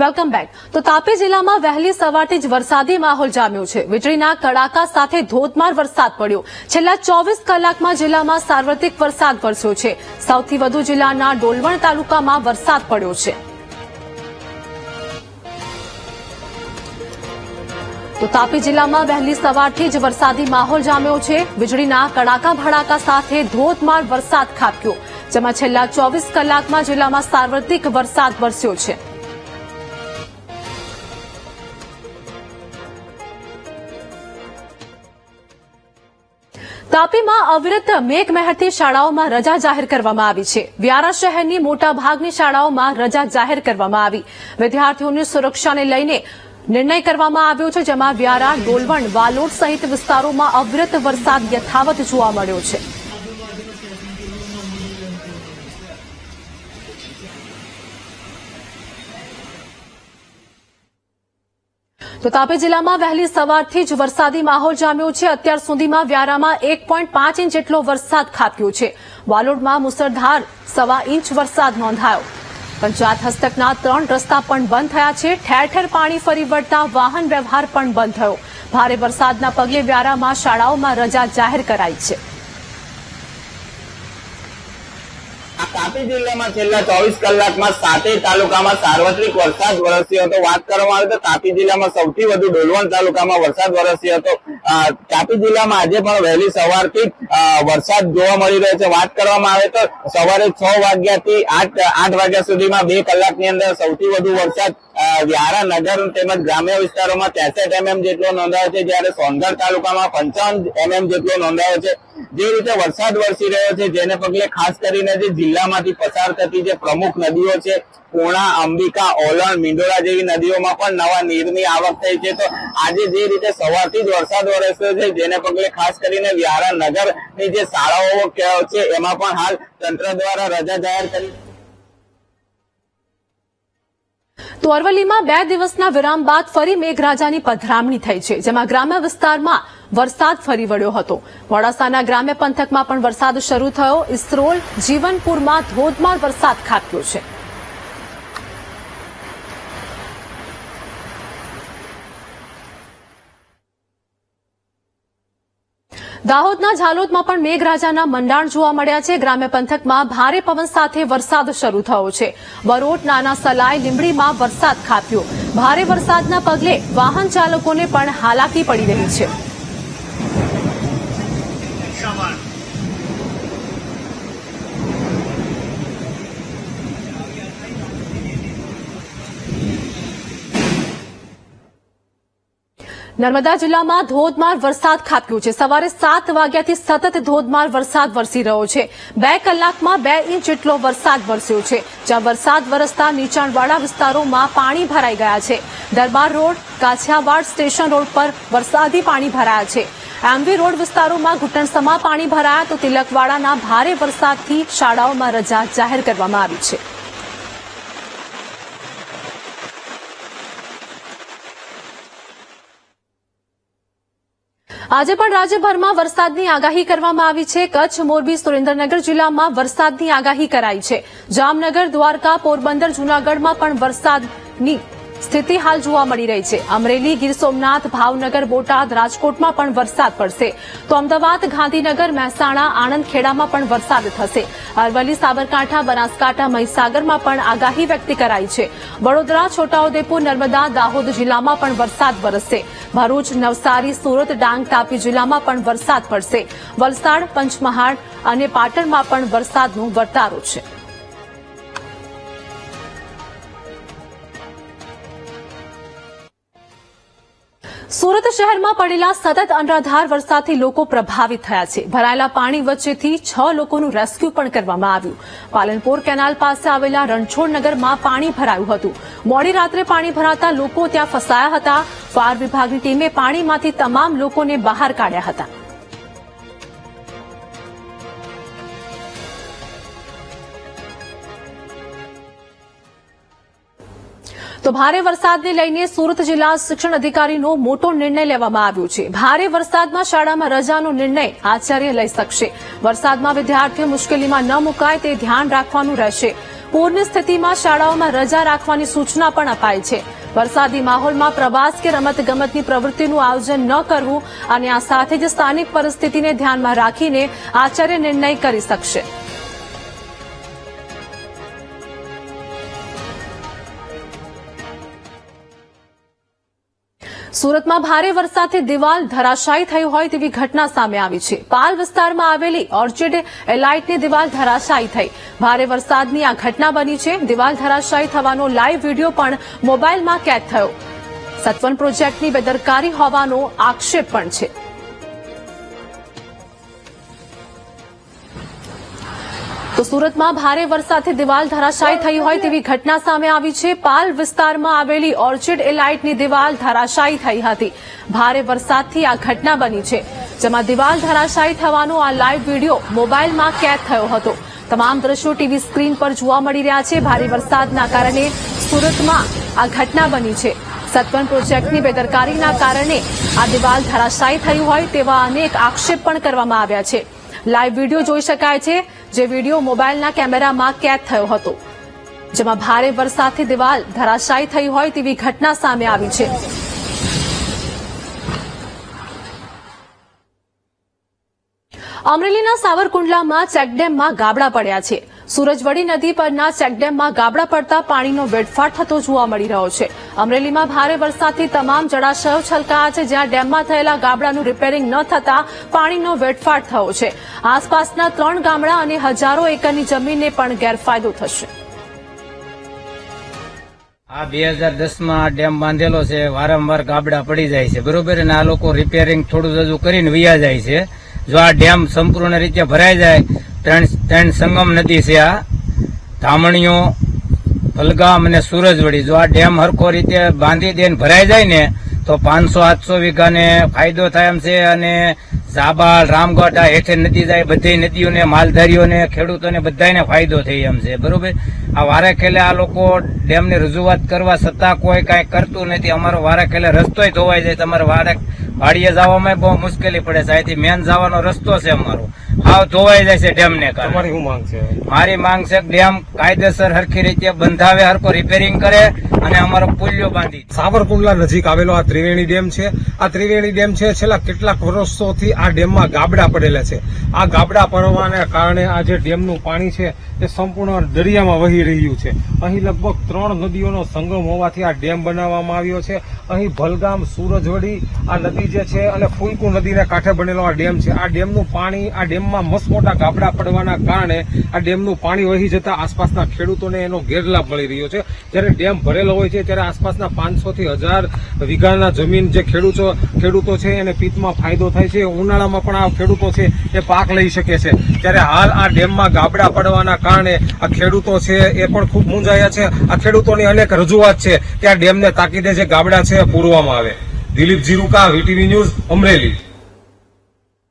Welcome back. તો તાપી જિલ્લામાં વહેલી સવારથી જ વરસાદી માહોલ જામ્યો છે. વીજળીના કડાકા સાથે ધોધમાર વરસાદ પડ્યો. છેલ્લા ચોવીસ કલાકમાં જિલ્લામાં સાર્વત્રિક વરસાદ વરસ્યો છે. સૌથી વધુ જિલ્લાના ડોલવણ તાલુકામાં વરસાદ પડ્યો છે. તો તાપી જિલ્લામાં વહેલી સવારથી જ વરસાદી માહોલ જામ્યો છે. વીજળીના કડાકા ભડાકા સાથે ધોધમાર વરસાદ ખાબક્યો, જેમાં છેલ્લા ચોવીસ કલાકમાં જિલ્લામાં સાર્વત્રિક વરસાદ વરસ્યો છે. તાપીમાં અવિરત મેઘમહેરથી શાળાઓમાં રજા જાહેર કરવામાં આવી છે. વ્યારા શહેરની મોટા ભાગની શાળાઓમાં રજા જાહેર કરવામાં આવી. વિદ્યાર્થીઓની સુરક્ષાને લઈને નિર્ણય કરવામાં આવ્યો છે, જેમાં વ્યારા ડોલવણ વાલોડ સહિત વિસ્તારોમાં અવિરત વરસાદ યથાવત જોવા મળ્યો છે. તો તાપી જિલ્લામાં વહેલી સવારથી જ વરસાદી માહોલ જામ્યો છે. અત્યાર સુધીમાં વ્યારામાં એક પોઈન્ટ પાંચ ઇંચ જેટલો વરસાદ ખાબક્યો છે. વાલોડમાં મુસળધાર સવા ઇંચ વરસાદ નોંધાયો. પંચાયત હસ્તકના ત્રણ રસ્તા પણ બંધ થયા છે. ઠેર ઠેર પાણી ફરી વળતા વાહન વ્યવહાર પણ બંધ થયો. ભારે વરસાદના પગલે વ્યારામાં શાળાઓમાં રજા જાહેર કરાઈ છે આ તાપી જિલ્લામાં છેલ્લા ચોવીસ કલાકમાં સાતેય તાલુકામાં સાર્વત્રિક વરસાદ વરસ્યો હતો. વાત કરવામાં આવે તો તાપી જિલ્લામાં સૌથી વધુ ડોલવણ તાલુકામાં વરસાદ વરસ્યો હતો. તાપી જિલ્લામાં આજે પણ વહેલી સવારથી વરસાદ જોવા મળી રહ્યો છે. વાત કરવામાં આવે તો સવારે છ વાગ્યાથી આઠ આઠ વાગ્યા સુધીમાં બે કલાકની અંદર સૌથી વધુ વરસાદ વ્યારા નગર તેમજ ગ્રામ્ય વિસ્તારોમાં ત્રેસઠ એમએમ જેટલો નોંધાયો છે, જ્યારે સોનગઢ તાલુકામાં પંચાવન એમએમ જેટલો નોંધાયો છે. જે રીતે વરસાદ વરસી રહ્યો છે, જેને પગલે ખાસ કરીને જે જિલ્લામાંથી પસાર થતી જે પ્રમુખ નદીઓ છે, પૂર્ણા, અંબિકા, ઓલણ, મીંડોળા જેવી નદીઓમાં પણ નવા નીરની આવક થઈ છે. તો આજે જે રીતે સવારથી જ વરસાદ વરસ્યો છે, જેને પગલે ખાસ કરીને વ્યારા નગરની જે શાળાઓ છે, એમાં પણ હાલ તંત્ર દ્વારા રજા જાહેર કરી તો અરવલ્લીમાં બે દિવસના વિરામ બાદ ફરી મેઘરાજાની પધરામણી થઈ છે, જેમાં ગ્રામ્ય વિસ્તારમાં વરસાદ ફરી વળ્યો હતો. મોડાસાના ગ્રામ્ય પંથકમાં પણ વરસાદ શરૂ થયો. ઇસરોલ જીવનપુરમાં ધોધમાર વરસાદ ખાબક્યો છે. દાહોદના ઝાલોદમાં પણ મેઘરાજાના મંડાણ જોવા મળ્યા છે. ગ્રામ્ય પંથકમાં ભારે પવન સાથે વરસાદ શરૂ થયો છે. બરોટ, નાના સલાય લીંબડીમાં વરસાદ ખાપ્યો. ભારે વરસાદના પગલે વાહન ચાલકોને પણ હાલાકી પડી રહી છે. નર્મદા જિલ્લામાં ધોધમાર વરસાદ ખાબક્યો છે. સવારે સાત વાગ્યાથી સતત ધોધમાર વરસાદ વરસી રહ્યો છે. બે કલાકમાં બે ઇંચ જેટલો વરસાદ વરસ્યો છે. જ્યાં વરસાદ વરસતા નીચાણવાળા વિસ્તારોમાં પાણી ભરાઈ ગયા છે. Darbar road, Kachhiyawad station road પર વરસાદી પાણી ભરાયા છે. આંબી રોડ વિસ્તારોમાં ઘૂંટણસમા પાણી ભરાયા તો તિલકવાડાના ભારે વરસાદથી શાળાઓમાં રજા જાહેર કરવામાં આવી છે. આજે પણ રાજ્યભરમાં વરસાદની આગાહી કરવામાં આવી છે. કચ્છ, મોરબી, સુરેન્દ્રનગર જિલ્લામાં વરસાદની આગાહી કરાઈ છે. જામનગર, દ્વારકા, પોરબંદર, જૂનાગઢમાં પણ વરસાદની સ્થિતિ હાલ જોવા મળી રહી છે. અમરેલી, ગીર સોમનાથ, ભાવનગર, બોટાદ, રાજકોટમાં પણ વરસાદ પડશે. તો અમદાવાદ, ગાંધીનગર, મહેસાણા આણંદ ખેડામાં પણ વરસાદ થશે. અરવલ્લી, સાબરકાંઠા, બનાસકાંઠા, મહીસાગરમાં પણ આગાહી વ્યક્ત કરાઈ છે. વડોદરા, છોટાઉદેપુર, નર્મદા, દાહોદ જિલ્લામાં પણ વરસાદ વરસશે. ભરૂચ, નવસારી, સુરત, ડાંગ, તાપી જિલ્લામાં પણ વરસાદ પડશે. વલસાડ, પંચમહાલ અને પાટણમાં પણ વરસાદનું વર્તારો છે. સુરત શહેરમાં પડેલા સતત અનરાધાર વરસાદથી લોકો પ્રભાવિત થયા છે. ભરાયેલા પાણી વચ્ચેથી છ લોકોનું રેસ્ક્યુ પણ કરવામાં આવ્યું. પાલનપુર કેનાલ પાસે આવેલા રણછોડ નગરમાં પાણી ભરાયું હતું. મોડી રાત્રે પાણી ભરાતા લોકો ત્યાં ફસાયા હતા. ફાયર વિભાગની ટીમે પાણીમાંથી તમામ લોકોને બહાર કાઢ્યા હતા. તો ભારે વરસાદને લઈને સુરત જિલ્લા શિક્ષણ અધિકારીનો મોટો નિર્ણય લેવામાં આવ્યો છે. ભારે વરસાદમાં શાળામાં રજાનો નિર્ણય આચાર્ય લઈ શકશે. વરસાદમાં વિદ્યાર્થીઓ મુશ્કેલીમાં ન મુકાય તે ધ્યાન રાખવાનું રહેશે. પૂરની સ્થિતિમાં શાળાઓમાં રજા રાખવાની સૂચના પણ અપાઈ છે. વરસાદી માહોલમાં પ્રવાસ કે રમત ગમતની પ્રવૃત્તિનું આયોજન ન કરવું અને આ સાથે જ સ્થાનિક પરિસ્થિતિને ધ્યાનમાં રાખીને આચાર્ય નિર્ણય કરી શકશે. સુરતમાં ભારે વરસાદથી દિવાલ ધરાશાયી થઈ હોય તેવી ઘટના સામે આવી છે. પાલ વિસ્તારમાં આવેલી ઓર્ચિડ એલાઇટની દિવાલ ધરાશાયી થઈ. ભારે વરસાદની આ ઘટના બની છે. દિવાલ ધરાશાયી થવાનો લાઈવ વીડિયો પણ મોબાઈલમાં કેદ થયો. સત્વન પ્રોજેક્ટની બેદરકારી હોવાનો આક્ષેપ પણ છે. તો સુરતમાં ભારે વરસાદથી દિવાલ ધરાશાયી થઈ હોય તેવી ઘટના સામે આવી છે. પાલ વિસ્તારમાં આવેલી ઓર્ચિડ એલાઇટની દિવાલ ધરાશાયી થઈ હતી. ભારે વરસાદથી આ ઘટના બની છે જેમાં દિવાલ ધરાશાયી થવાનો આ લાઈવ વીડિયો મોબાઈલમાં કેદ થયો હતો. તમામ દ્રશ્યો ટીવી સ્ક્રીન પર જોવા મળી રહ્યા છે. ભારે વરસાદના કારણે સુરતમાં આ ઘટના બની છે. સત્વન પ્રોજેક્ટની બેદરકારીના કારણે આ દિવાલ ધરાશાયી થઈ હોય તેવા અનેક આક્ષેપ પણ કરવામાં આવ્યા છે. લાઈવ વીડિયો જોઈ શકાય છે. જે વીડિયો મોબાઈલના કેમેરામાં કેદ થયો હતો. જેમાં ભારે વરસાદથી દિવાલ ધરાશાયી થઈ હોય તેવી ઘટના સામે આવી છે. અમરેલીના સાવરકુંડલામાં ચેકડેમમાં ગાબડા પડ્યા છે. સુરજવડી નદી પરના ચેકડેમમાં ગાબડા પડતા પાણીનો વેડફાટ થતો જોવા મળી રહ્યો છે. અમરેલીમાં ભારે વરસાદથી તમામ જળાશયો છલકાયા છે, જ્યાં ડેમમાં થયેલા ગાબડાનું રિપેરિંગ ન થતા પાણીનો વેડફાટ થયો છે. આસપાસના ત્રણ ગામડા અને હજારો એકરની જમીનને પણ ગેરફાયદો થશે. આ બે હજાર દસમાં ડેમ બાંધેલો છે, વારંવાર ગાબડા પડી જાય છે. બરોબર? અને આ લોકો રિપેરિંગ થોડું હજુ કરીને વૈયા જાય છે. જો આ ડેમ સંપૂર્ણ રીતે ભરાઈ જાય ત્રણ ત્રણ સંગમ નદી છે આ. ધામણીઓ ભલગામ અને સુરજવડી. જો આ ડેમ હરખો રીતે બાંધી દે ભરાઈ જાય ને, તો પાંચસો, આઠસો વીઘાને ફાયદો થાય એમ છે અને ઝાબાલ, રામગઢ હેઠે નદી જાય, બધી નદીઓને, માલધારીઓને, ખેડૂતોને બધાને ફાયદો થઈ એમ છે. બરોબર? આ વારે ખેલે આ લોકો ડેમની રજૂઆત કરવા છતાં કોઈ કાંઈ કરતું નથી. અમારો વારે ખેલે રસ્તોય ધોવાઈ જાય. તમારે વારે વાડીએ જવામાં બહુ મુશ્કેલી પડે છે. અહીંથી મેન જવાનો રસ્તો છે અમારો. હાવ ધોવાઈ જશે ડેમને કારણે. તમારી શું માંગ છે? મારી માંગ છે ડેમ કાયદેસર હરખી રીતે બંધાવે હરકો રિપેરિંગ કરે અને અમારો પુલ્યો બાંધી. સાવરકુંડલા નજીક આવેલો આ ત્રિવેણી ડેમ છે. આ ત્રિવેણી ડેમ છે છેલ્લા કેટલાક વર્ષોથી આ ડેમમાં ગાબડા પડેલા છે. આ ગાબડા પડવાને કારણે આ જે ડેમનું પાણી છે એ સંપૂર્ણ દરિયામાં વહી રહ્યું છે. અહીં લગભગ ત્રણ નદીઓનો સંગમ હોવાથી આ ડેમ બનાવવામાં આવ્યો છે. અહીં ભલગામ સુરજવડી આ નદી જે છે અને ફુલકુ નદીના કાંઠે બનેલો આ ડેમ છે. આ ડેમનું પાણી આ ડેમમાં મસ્ત મોટા ગાબડા પડવાના કારણે આ ડેમનું પાણી વહી જતા આસપાસના ખેડૂતોને એનો ગેરલાભ મળી રહ્યો છે. જ્યારે ડેમ ભરેલો હોય છે, ત્યારે આસપાસના પાંચસો થી હજાર વીઘાના જમીન જે ખેડૂતો ખેડૂતો છે, એને પિત્તમાં ફાયદો થાય છે. ઉનાળામાં પણ આ ખેડૂતો છે, એ પાક લઈ શકે છે. ત્યારે હાલ આ ડેમમાં ગાબડા પડવાના કારણે આ ખેડૂતો છે, એ પણ ખૂબ મૂંઝાયા છે. આ ખેડૂતોની અનેક રજૂઆત છે કે આ ડેમને તાકીદે જે ગાબડા છે પૂરવામાં આવે. Dilip Jiruka VTV news, Amreli.